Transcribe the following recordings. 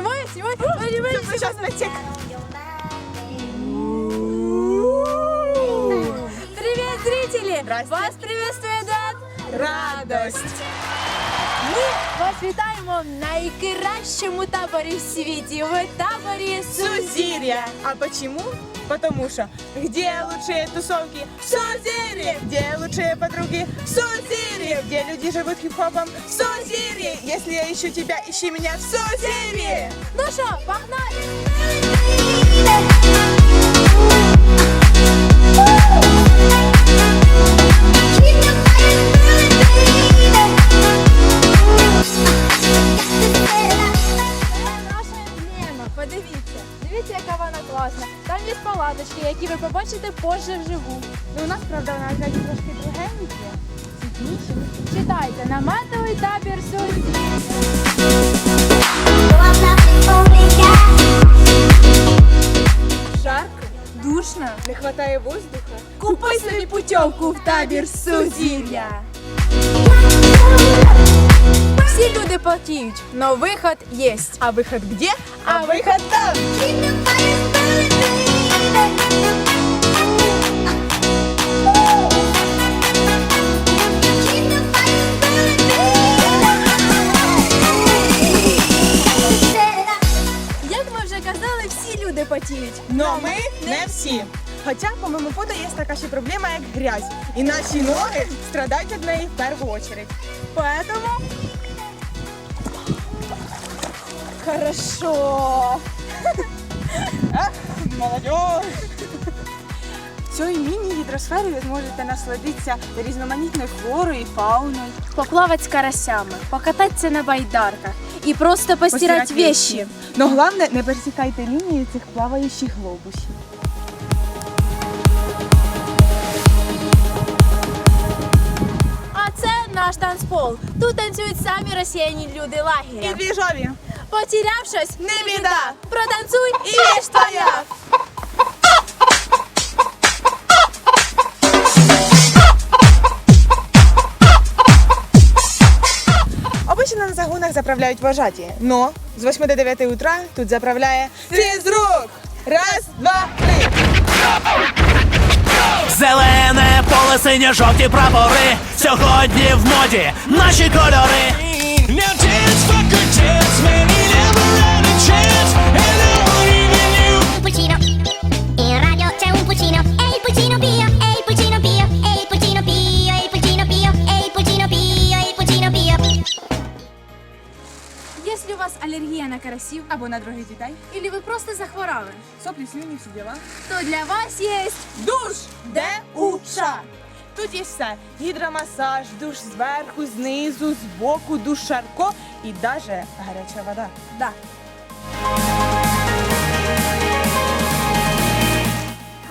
снимай, снимай, снимай. Сейчас натек. Привет, зрители! Вас приветствует радость! Мы вас вам в найкращому таборі в світі в таборі Сузір'я. А почему? Потому что где лучшие тусовки? В Сузире! Где лучшие подруги? В Сузире! Где люди живут хип-хопом? В Сузире! Если я ищу тебя, ищи меня в Сузире! Ну що, погнали! правда, вона виглядає трошки другенькі. Читайте, наметовий табір Сузі. Жарко, Душно. не хватає воздуха. Купи собі путівку в табір Сузір'я. Всі люди потіють, но виход єсть. А выход где? А выход там! Потіють. Но ми не всі. Хоча, по моєму фото, є така ще проблема, як грязь. І наші ноги страдають від неї в першу очередь. Поэтому... Хорошо. Молодь! Цією міні-гідросферою ви зможете насладитися різноманітною флорою і фауною. Поплавать з карасями, покататися на байдарках і просто постирати Постирати вещи. Но головне, не пересікайте лінії цих плаваючих глобусів. А це наш танцпол. Тут танцюють самі росіяні люди лагеря. І двіжові. Потірявшись. Не біда. Протанцуй і віж твоя. Обычно на загонах заправляють вожаті, но з 8 до 9 утра тут заправляє фізрук. Раз, два, три. Зелене поле, синє жовті прапори. Сьогодні в моді наші кольори. Now dance, fucker, dance, Або на других дітей. або ви просто захворали, Соплі, слюні, всі діла. то для вас є Душ де уша. Тут є все. Гідромасаж, душ зверху, знизу, збоку, душ шарко і даже гаряча вода. да.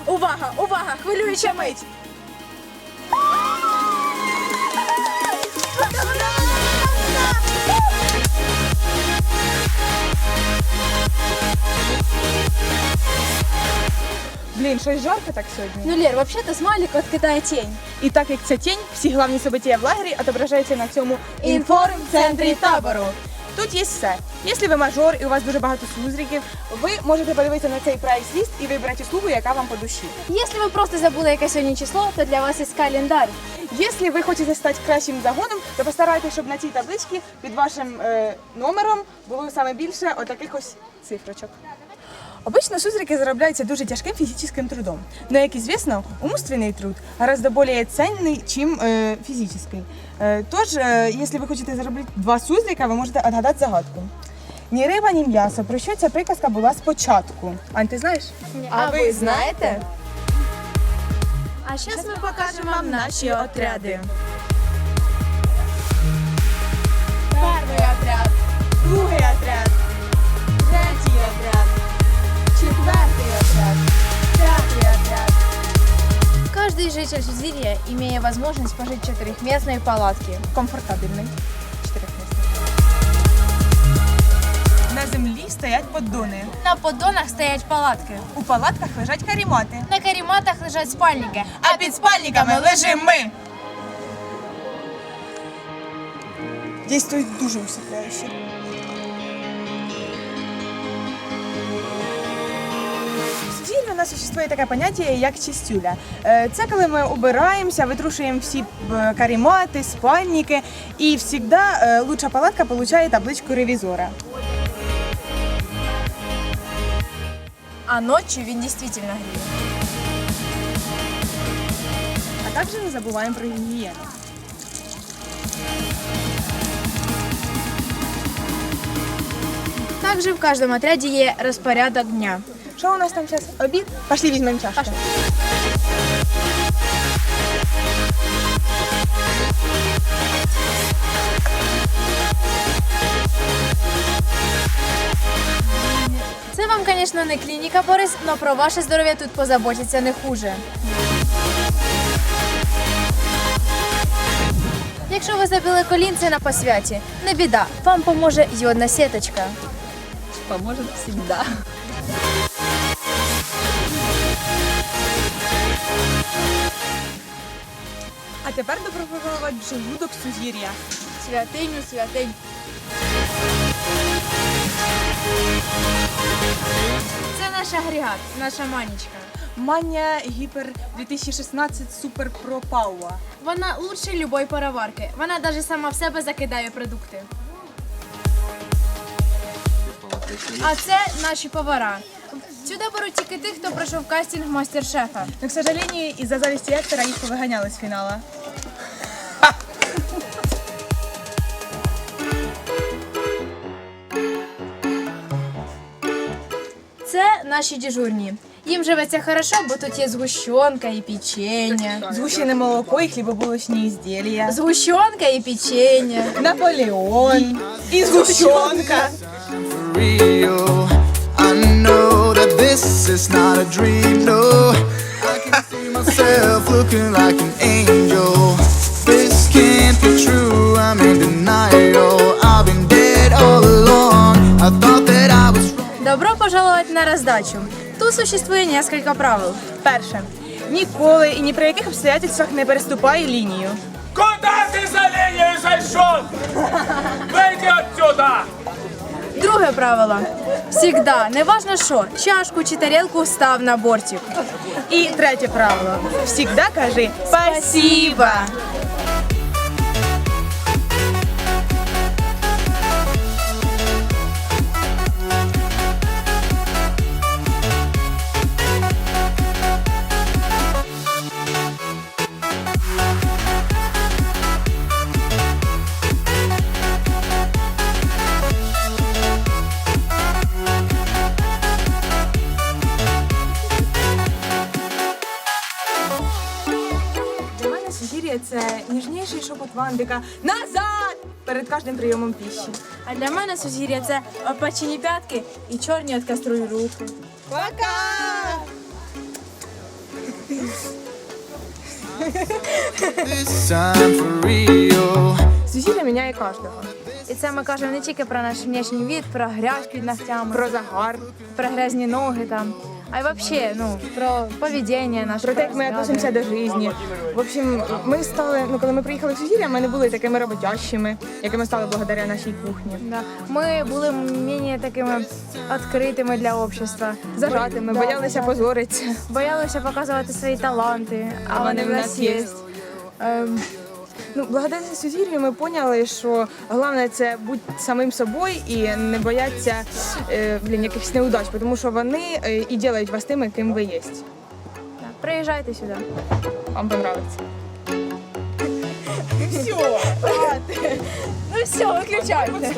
Увага, увага, хвилююча мить. Блін, щось жарко так сьогодні. Ну, Лер, вообще-то смайлик откидає тень. І так як ця тінь, всі головні события в лагері отображаються на цьому інформ-центрі табору. Тут є все. Якщо ви мажор і у вас дуже багато сузріків, ви можете подивитися на цей прайс-ліст і вибрати услугу, яка вам по душі. Якщо ви просто забули, яке сьогодні число, то для вас є календар. Якщо ви хочете стати кращим загоном, то постарайтеся, щоб на цій табличці під вашим е, номером було саме більше отаких ось цифрочок. Обично сузрики заробляються дуже тяжким фізичним трудом. Но, як известно, умственний труд гораздо более ценний, чим е, фізичний. Е, тож, е, якщо ви хочете заробити два сузрика, ви можете відгадати загадку. Ні риба, ні м'ясо. Про що ця приказка була спочатку? Ань, ти знаєш? А ви знаєте? А зараз ми покажемо вам наші отряди. Перший отряд, Другий отряд. Каждый житель Сузирья, имея возможность пожить в четырехместной палатке, Комфортабельний. Чотирьохмісний. На землі стоять поддони. на поддонах стоять палатки, У палатках лежать карімати. на карематах лежать спальники, А під спальниками лежимо ми. Дійствують дуже усипляюще. Нас существує таке поняття, як чистюля. Е, Це коли ми убираємося, витрушуємо всі е, карімати, спальники, і завжди е, лучша палатка отримує табличку ревізора. А ночью він дійсно гріє. А також не забуваємо про гігієну. Также в каждом отряде є розпорядок дня. Що у нас там зараз? Обід? Пошли візьмемо чашку. Це вам, звісно, не клініка Борис, але про ваше здоров'я тут позаботяться не хуже. Якщо ви забили колінце на посвяті, не біда, вам поможе йодна сіточка. Поможет всегда. А тепер добро пожаловать в желудок Сузір'я. Святиню, святинь. Це наш агрегат, наша манічка. Мання Гіпер 2016 Супер Про Пауа. Вона лучше любої пароварки. Вона навіть сама в себе закидає продукти. А це наші повара. Сюди беруть тільки тих, хто пройшов кастинг мастер-шефа. Но, к сожалению, из-за зависти актора их повыгоняли с финала. Це наші дежурні. Їм живеться хорошо, бо тут є згущенка і печення. Сгущенное молоко и хлебобулочные изделия. Згущенка і печення. Наполеон. Can see myself looking like an angel. This can't be true, I'm in пожаловать на раздачу. Тут существує несколько правил. Перше. Ніколи і ні при яких обстоятельствах не переступай лінію. Куда ты за линию зашел? Выйди отсюда! Друге правило. Всегда, неважно що, чашку чи тарілку став на бортик. І третє правило. Всегда кажи спасибо. Це ніжніший шепот Вандика назад перед кожним прийомом піші. А для мене сузір'я це опечені п'ятки і чорні від каструль руки. Пока! This time for real. Сузір'я міняє кожного. І це ми кажемо не тільки про наш внешній від, про грязь під ногтями, Про загар, про грязні ноги там, а й взагалі, ну, про поведіння наше. про те, як ми відносимося до житті. В общем, ми стали, ну коли ми приїхали в Сузір'я, ми не були такими роботящими, якими стали благодаря нашій кухні. Да. Ми були менш такими відкритими для общества. Зажатими, Да, боялися да. позоритися. Боялися показувати свої таланти, а, вони в нас є. Ем, ну, благодаря Сузір'ю ми поняли, що головне це бути самим собою і не боятися е, блін, якихось неудач, тому що вони е, і роблять вас тими, ким ви є. Приїжджайте сюди. Вам понравиться. Ну все, виключайте.